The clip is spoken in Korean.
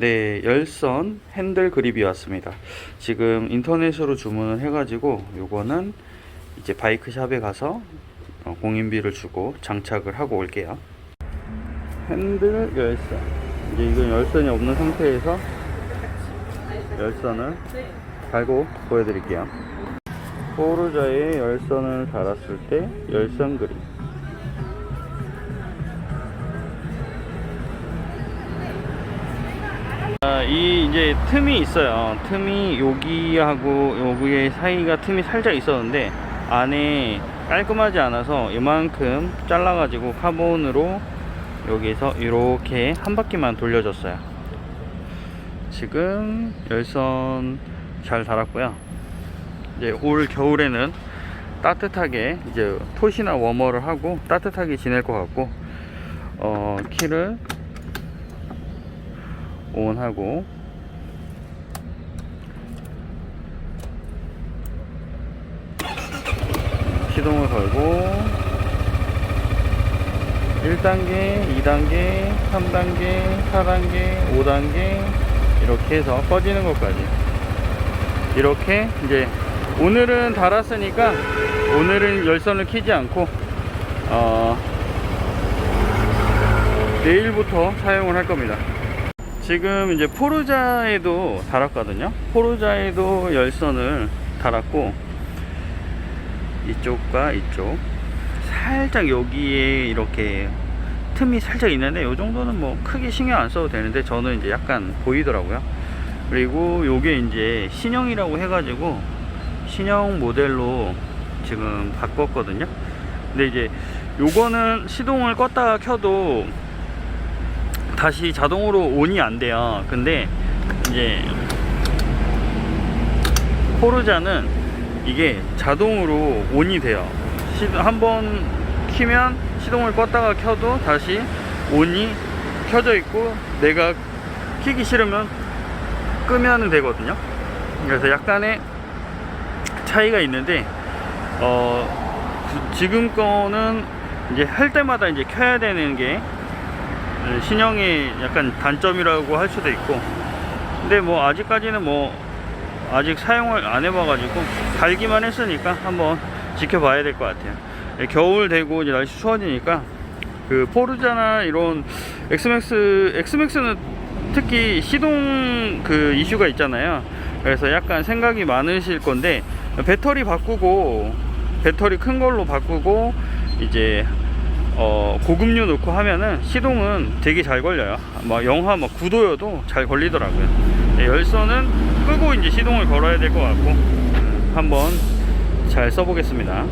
네, 열선 핸들 그립이 왔습니다. 지금 인터넷으로 주문을 해가지고 요거는 이제 바이크 샵에 가서 어, 공인비를 주고 장착을 하고 올게요. 핸들 열선. 이제 이건 열선이 없는 상태에서 열선을 달고 보여드릴게요. 포르자에 열선을 달았을 때 열선 그립. 이 이제 틈이 있어요. 틈이 여기하고 여기의 사이가 틈이 살짝 있었는데 안에 깔끔하지 않아서 이만큼 잘라 가지고 카본으로 여기서 이렇게 한 바퀴만 돌려줬어요. 지금 열선 잘 달았고요. 이제 올 겨울에는 따뜻하게 이제 톳이나 워머를 하고 따뜻하게 지낼 것 같고 어, 키를 온하고. 시동을 걸고. 1단계, 2단계, 3단계, 4단계, 5단계. 이렇게 해서 꺼지는 것까지. 이렇게 이제 오늘은 달았으니까 오늘은 열선을 켜지 않고 어, 내일부터 사용을 할 겁니다. 지금 이제 포르자에도 달았거든요. 포르자에도 열선을 달았고 이쪽과 이쪽 살짝 여기에 이렇게 틈이 살짝 있는데 이 정도는 뭐 크게 신경 안 써도 되는데 저는 이제 약간 보이더라고요. 그리고 요게 이제 신형이라고 해가지고 신형 모델로 지금 바꿨거든요. 근데 이제 요거는 시동을 껐다가 켜도 다시 자동으로 온이 안 돼요. 근데 이제 포르자는 이게 자동으로 온이 돼요. 한번 키면 시동을 껐다가 켜도 다시 온이 켜져 있고 내가 키기 싫으면 끄면 되거든요. 그래서 약간의 차이가 있는데 어 지금 거는 이제 할 때마다 이제 켜야 되는 게 신형의 약간 단점이라고 할 수도 있고. 근데 뭐 아직까지는 뭐 아직 사용을 안 해봐가지고 달기만 했으니까 한번 지켜봐야 될 것 같아요. 예, 겨울 되고 이제 날씨 추워지니까 그 포르자나 이런 엑스맥스 엑스맥스는 특히 시동 그 이슈가 있잖아요. 그래서 약간 생각이 많으실 건데 배터리 바꾸고 배터리 큰 걸로 바꾸고 이제 어, 고급류 넣고 하면은 시동은 되게 잘 걸려요. 막 영하 막 9도여도 잘 걸리더라고요. 네, 열선은 끄고 이제 시동을 걸어야 될 것 같고 한번 잘 써보겠습니다.